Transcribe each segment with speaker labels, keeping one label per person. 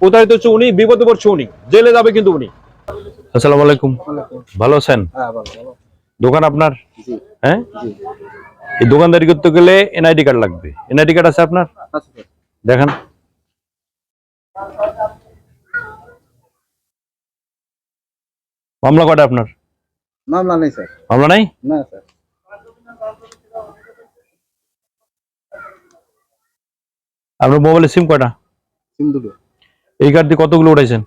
Speaker 1: প্রতারিত হচ্ছে উনি বিপদে পড়ছে উনি জেলে যাবে কিন্তু উনি। আসসালামু আলাইকুম। ভালো আছেন?
Speaker 2: হ্যাঁ
Speaker 1: দোকান আপনার? হ্যাঁ? এই দোকানদারি করতে গেলে এনআইডি কার্ড লাগবে। এনআইডি কার্ড আছে আপনার?
Speaker 2: স্যার
Speaker 1: দেখান। মামলা কটা আপনার?
Speaker 2: মামলা নেই স্যার।
Speaker 1: মামলা নাই?
Speaker 2: না স্যার।
Speaker 1: আপনার মোবাইলে সিম কটা
Speaker 2: সিম দুটো।
Speaker 1: এই কার্ড দিয়ে কতগুলো উঠাইছেন?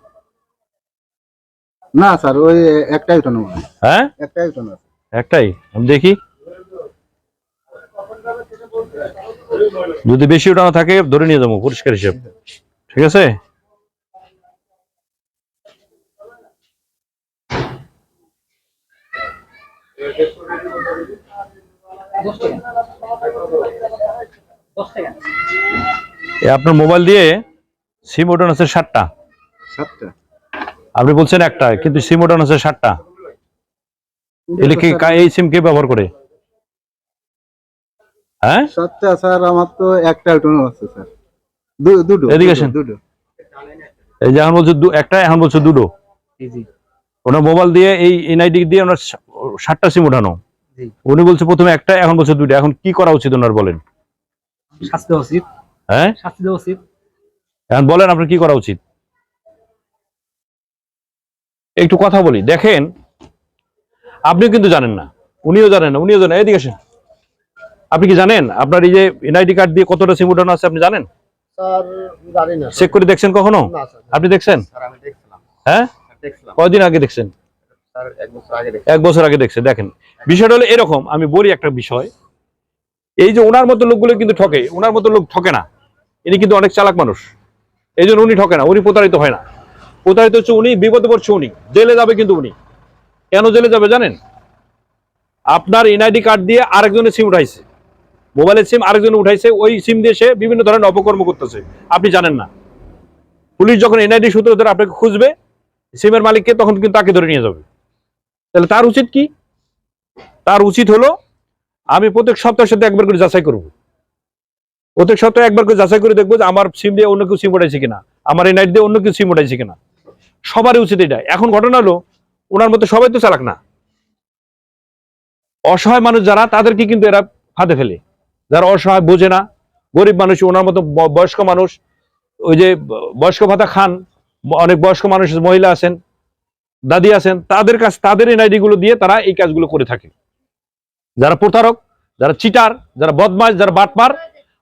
Speaker 2: না স্যার ওই একটাই উঠানো হ্যাঁ? একটাই উঠানো।
Speaker 1: একটাই? আমি দেখি। যদি বেশি উঠানো থাকে ধরে নিয়ে যাব পরিষ্কার হিসেব। ঠিক আছে? এ আপনার মোবাইল দিয়ে সিম ওঠানো আছে ষাটটা আপনি বলছেন একটা কিন্তু সিম ওঠানো আছে ষাটটা এলে কি এই সিম কে ব্যবহার করে? হ্যাঁ?
Speaker 2: সাতটা স্যার আমার তো একটা আছে স্যার। দু- দুটো
Speaker 1: এদিকে আসেন।
Speaker 2: দুটো।
Speaker 1: এই যে এখন বলছে একটা এখন বলছে দুটো।
Speaker 2: জি জি।
Speaker 1: ওনার মোবাইল দিয়ে এই এনআইডি দিয়ে ওনার ষাটটা সিম ওঠানো। উনি বলছে প্রথমে একটা এখন বলছে দুটো। এখন কি করা উচিত ওনার বলেন?
Speaker 2: শাস্তি উচিত।
Speaker 1: হ্যাঁ?
Speaker 2: শাস্তি দেওয়া উচিত।
Speaker 1: এখন বলেন আপনার কি করা উচিত? একটু কথা বলি। দেখেন আপনিও কিন্তু জানেন না উনিও জানেন না উনিও জানেন এদিকে আসেন। আপনি কি জানেন? আপনার এই যে এনআইডি কার্ড দিয়ে কতটা সিম ওঠানো আছে আপনি জানেন? চেক করে দেখছেন কখনো? আপনি দেখছেন? হ্যাঁ? কয়দিন আগে দেখছেন?
Speaker 2: এক বছর আগে
Speaker 1: এক বছর আগে দেখছে দেখেন বিষয়টা হলো এরকম আমি বলি একটা বিষয়। এই যে ওনার মতো লোকগুলো কিন্তু ঠকে ওনার মতো লোক ঠকে না। ইনি কিন্তু অনেক চালাক মানুষ। এই জন্য উনি ঠকে না, উনি প্রতারিত হয় না। প্রতারিত হচ্ছে উনি বিপদে পড়ছে উনি, জেলে যাবে কিন্তু উনি। কেন জেলে যাবে জানেন? আপনার এনআইডি কার্ড দিয়ে আরেকজনের সিম উঠাইছে। মোবাইলের সিম আরেকজন উঠাইছে, ওই সিম দিয়ে সে বিভিন্ন ধরনের অপকর্ম করতেছে। আপনি জানেন না। পুলিশ যখন এনআইডি সূত্র ধরে আপনাকে খুঁজবে সিমের মালিককে তখন কিন্তু তাকে ধরে নিয়ে যাবে। তাহলে তার উচিত কি? তার উচিত হলো, আমি প্রত্যেক সপ্তাহের সাথে একবার করে যাচাই করব। প্রত্যেক সপ্তাহে একবার করে যাচাই করে দেখব যে আমার সিম দিয়ে অন্য কেউ সিম উঠাইছে কিনা। আমার এই নাইট দিয়ে অন্য কেউ সিম উঠাইছে কিনা। সবারই উচিত এটা। এখন ঘটনা হলো, ওনার মধ্যে সবাই তো চালাক না। অসহায় মানুষ যারা, তাদেরকে কিন্তু এরা ফাঁদে ফেলে। যারা অসহায় বোঝে না, গরিব মানুষ, ওনার মতো বয়স্ক মানুষ, ওই যে বয়স্ক ভাতা খান অনেক বয়স্ক মানুষ, মহিলা আছেন, দাদি আছেন, তাদের কাছ, তাদের এনআইডি গুলো দিয়ে তারা এই কাজগুলো করে থাকে। যারা প্রতারক, যারা চিটার যারা বদমাশ, যারা বাটপার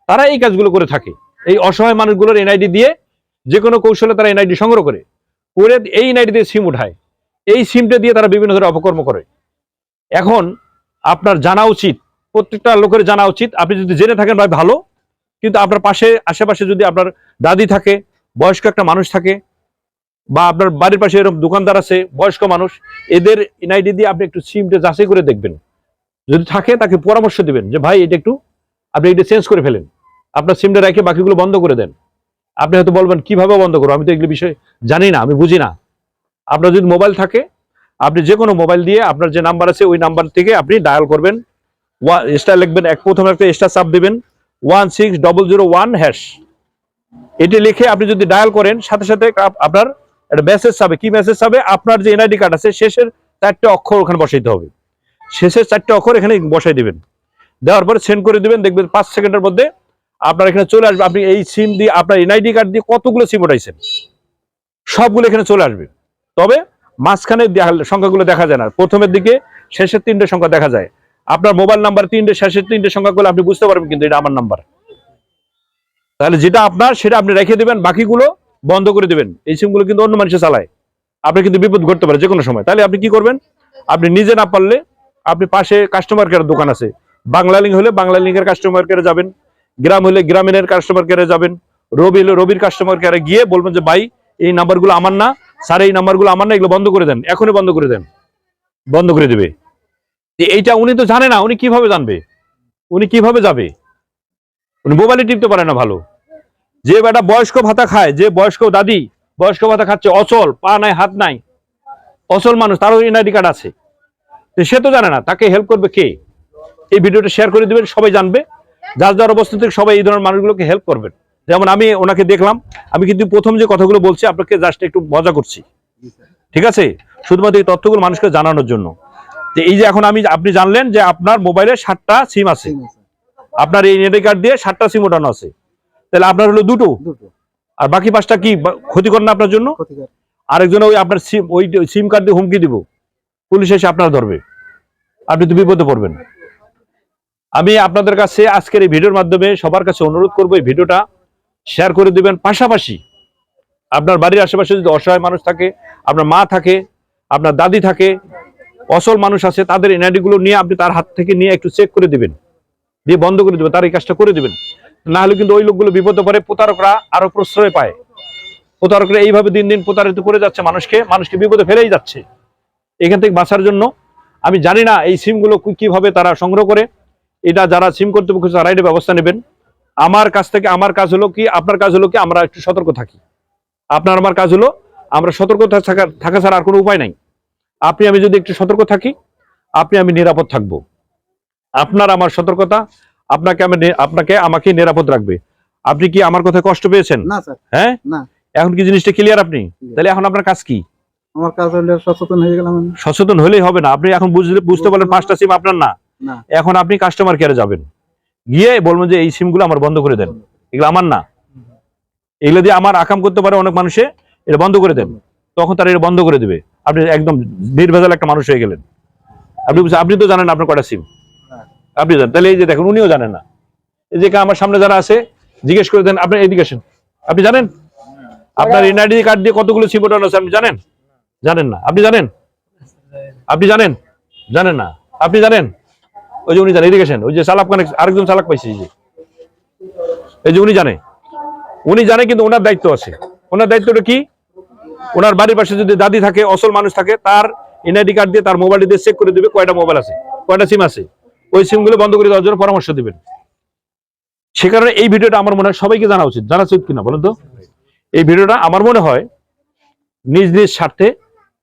Speaker 1: তারা এই কাজগুলো করে থাকে। এই অসহায় মানুষগুলোর এনআইডি দিয়ে যে কোনো কৌশলে তারা এনআইডি সংগ্রহ করে করে এই এনআইডি দিয়ে সিম উঠায়। এই সিমটা দিয়ে তারা বিভিন্ন ধরনের অপকর্ম করে। এখন আপনার জানা উচিত, প্রত্যেকটা লোকের জানা উচিত। আপনি যদি জেনে থাকেন ভাই ভালো, কিন্তু আপনার পাশে, আশেপাশে যদি আপনার দাদি থাকে, বয়স্ক একটা মানুষ থাকে, বা আপনার বাড়ির পাশে এরকম দোকানদার আছে, বয়স্ক মানুষ, এদের এনআইডি দিয়ে আপনি একটু সিমটা যাচাই করে দেখবেন। যদি থাকে তাকে পরামর্শ দিবেন যে, ভাই, এটা একটু আপনি এটা চেঞ্জ করে ফেলেন। আপনার সিমটা রেখে বাকিগুলো বন্ধ করে দেন। আপনি হয়তো বলবেন, কীভাবে বন্ধ করব? আমি তো এগুলো বিষয়ে জানি না, আমি বুঝি না। আপনার যদি মোবাইল থাকে, আপনি যে কোনো মোবাইল দিয়ে আপনার যে নাম্বার আছে, ওই নাম্বার থেকে আপনি ডায়াল করবেন। ওয়ান স্টার লিখবেন, এক প্রথমে একটা স্টার চাপ দেবেন one six double zero one hash এটি লিখে আপনি যদি ডায়াল করেন, সাথে সাথে আপ- আপনার একটা মেসেজ যাবে কি মেসেজ যাবে আপনার যে এনআইডি কার্ড আছে, শেষের চারটে অক্ষর ওখানে বসাইতে হবে। শেষের চারটে অক্ষর এখানে বসাই দিবেন। দেওয়ার পরে সেন্ড করে দিবেন, দেখবেন পাঁচ সেকেন্ডের মধ্যে আপনার এখানে চলে আসবে। আপনি এই সিম দিয়ে, আপনার এনআইডি কার্ড দিয়ে কতগুলো সিম উঠাইছেন? সবগুলো এখানে চলে আসবে। তবে মাঝখানে সংখ্যাগুলো দেখা যায় না। প্রথমের দিকে শেষের তিনটে সংখ্যা দেখা যায়। আপনার মোবাইল নাম্বার তিনটে, শেষের তিনটে সংখ্যাগুলো আপনি বুঝতে পারবেন কিন্তু এটা আমার নাম্বার তাহলে যেটা আপনার, সেটা আপনি রেখে দেবেন, বাকিগুলো বন্ধ করে দিবেন। এই সিমগুলো কিন্তু অন্য মানুষে চালায়। আপনি কিন্তু বিপদ ঘটতে পারে যে কোনো সময়। তাহলে আপনি কি করবেন? আপনি নিজে না পারলে আপনি পাশে কাস্টমার কেয়ার দোকান আছে। বাংলা লিঙ্ক হলে বাংলা লিঙ্কের কাস্টমার কেয়ারে যাবেন, গ্রাম হলে গ্রামীণের কাস্টমার কেয়ারে যাবেন, রবি হলে রবির কাস্টমার কেয়ারে গিয়ে বলবেন যে, ভাই, এই নাম্বারগুলো আমার না স্যার এই নাম্বারগুলো আমার না, এগুলো বন্ধ করে দেন, এখনই বন্ধ করে দেন, বন্ধ করে দেবে। এইটা উনি তো জানে না, উনি কীভাবে জানবে? উনি কীভাবে যাবে? উনি মোবাইলে টিপতে পারে না ভালো। যে বেটা বয়স্ক ভাতা খায়, যে বয়স্ক দাদি, বয়স্ক ভাতা খাচ্ছে, অচল, পা নাই, হাত নাই, অচল মানুষ, তারও এনআইডি কার্ড আছে। সে তো জানে না, তাকে হেল্প করবে কে? এই ভিডিওটা শেয়ার করে দিবেন সবাই জানবে। যার যার অবস্থা থেকে সবাই এই ধরনের মানুষগুলোকে হেল্প করবেন। যেমন আমি ওনাকে দেখলাম আমি কিন্তু প্রথম যে কথাগুলো বলছি আপনাকে জাস্ট একটু মজা করছি। ঠিক আছে? শুধুমাত্র এই তথ্যগুলো মানুষকে জানানোর জন্য। যে এই যে এখন আমি আপনি জানলেন যে আপনার মোবাইলে ষাটটা সিম আছে। আপনার এই নেটে কার্ড দিয়ে ষাটটা সিম ওঠানো আছে। তাহলে আপনার হলো দুটো। আর বাকি পাঁচটা কি ক্ষতিকর না আপনার জন্য? আরেকজন ওই আপনার সিম ওই সিম কার্ড দিয়ে হুমকি দিব। পুলিশ এসে আপনার ধরবে। আপনি তো বিপদে পড়বেন। আমি আপনাদের কাছে আজকের এই ভিডিওর মাধ্যমে সবার কাছে অনুরোধ করব এই ভিডিওটা শেয়ার করে দিবেন। পাশাপাশি আপনার বাড়ির আশেপাশে যদি অসহায় মানুষ থাকে, আপনার মা থাকে, আপনার দাদি থাকে, অসল মানুষ আছে, তাদের এনআইডি গুলো নিয়ে আপনি তার হাত থেকে নিয়ে একটু চেক করে দিবেন। দিয়ে বন্ধ করে দিবেন, তার এই কাজটা করে দিবেন। না হলে কিন্তু ওই লোকগুলো বিপদে পড়ে, প্রতারকরা আরও প্রশ্রয় পায়। প্রতারকরা এইভাবে দিন দিন প্রতারিত করে যাচ্ছে মানুষকে মানুষকে বিপদে ফেলেই যাচ্ছে। এখান থেকে বাঁচার জন্য আমি জানি না এই সিমগুলো কীভাবে তারা সংগ্রহ করে। এটা যারা সিম কর্তৃপক্ষ তারা এটা ব্যবস্থা নেবেন। আমার কাছ থেকে আমার কাজ হলো কি আপনার কাজ হলো কি আমরা একটু সতর্ক থাকি। আপনার আমার কাজ হলো আমরা সতর্ক থাকা থাকা ছাড়া আর কোনো উপায় নাই। আপনি আমি যদি একটু সতর্ক থাকি আপনি আমি নিরাপদ থাকব। আপনার আমার সতর্কতা আপনাকে আমি আপনাকে আমাকে নিরাপদ রাখবে। আপনি কি আমার কথায় কষ্ট পেয়েছেন? হ্যাঁ? এখন কি জিনিসটা ক্লিয়ার আপনি? তাহলে এখন আপনার কাজ কি?
Speaker 2: আমার কাজ হলে সচেতন হয়ে গেলাম
Speaker 1: সচেতন হলেই হবে না। আপনি এখন বুঝলে বুঝতে পারলেন পাঁচটা সিম আপনার না। এখন আপনি কাস্টমার কেয়ারে যাবেন। গিয়ে বলবেন যে এই সিমগুলো আমার বন্ধ করে দেন। এগুলো আমার না। এগুলো দিয়ে আমার আকাম করতে পারে অনেক মানুষে এটা বন্ধ করে দেন। তখন তারা এটা বন্ধ করে দেবে। আপনি একদম নির্ভেজাল একটা মানুষ হয়ে গেলেন। আপনি আপনি তো জানেন আপনার কটা সিম। আপনি জানেন। তাহলে এই যে দেখুন উনিও জানেন না। এই যে আমার সামনে যারা আছে জিজ্ঞেস করে দেন আপনি এদিকে আসেন। আপনি জানেন? আপনার এনআইডি কার্ড দিয়ে কতগুলো সিম ওঠানো আছে আপনি জানেন? জানেন না। আপনি জানেন? আপনি জানেন? জানেন না। আপনি জানেন? ওই যে উনি জানে আসেন ওই যে চালাক কানেক্ট আরেকজন চালাক পাইছে যে। এই যে উনি জানে। উনি জানে কিন্তু ওনার দায়িত্ব আছে। ওনার দায়িত্বটা কি? ওনার বাড়ির পাশে যদি দাদি থাকে অসল মানুষ থাকে, তার এনআইডি কার্ড দিয়ে তার মোবাইল দিয়ে চেক করে দিবে কয়টা মোবাইল আছে, কয়টা সিম আছে। ওই সিমগুলো বন্ধ করে দেওয়ার জন্য পরামর্শ দিবেন। সে কারণে এই ভিডিওটা আমার মনে হয় সবাইকে জানা উচিত। জানা উচিত কিনা, বলুন তো? এই ভিডিওটা আমার মনে হয় নিজ নিজ স্বার্থে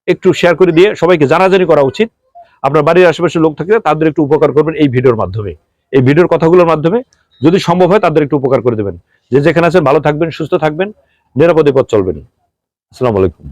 Speaker 1: একটু শেয়ার করে দিয়ে সবাইকে জানাজানি করা উচিত। আপনার বাড়ির আশেপাশে লোক থাকলে তাদের একটু উপকার করবেন এই ভিডিওর মাধ্যমে। এই ভিডিওর কথাগুলোর মাধ্যমে যদি সম্ভব হয় তাদের একটু উপকার করে দেবেন। যে যেখানে আছেন ভালো থাকবেন, সুস্থ থাকবেন, নিরাপদে পথ চলবেন। আসসালামু আলাইকুম।